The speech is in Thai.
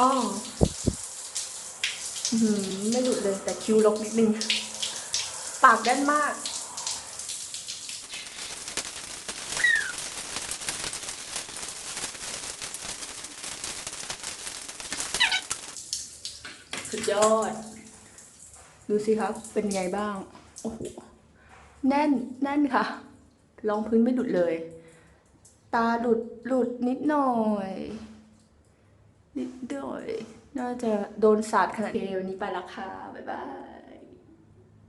อ๋ออื้อไม่หลุดเลยแต่คิ้วลกนิดนึง ปากแน่นมากสุดยอด ดูสิครับ เป็นไงบ้าง โอ้โห แน่น แน่นค่ะ รองพื้นไม่หลุดเลย ตาหลุด หลุดนิดหน่อย นิดหน่อย น่าจะโดนสาดขนาดนี้วันนี้ไปละค่ะ บ๊ายบาย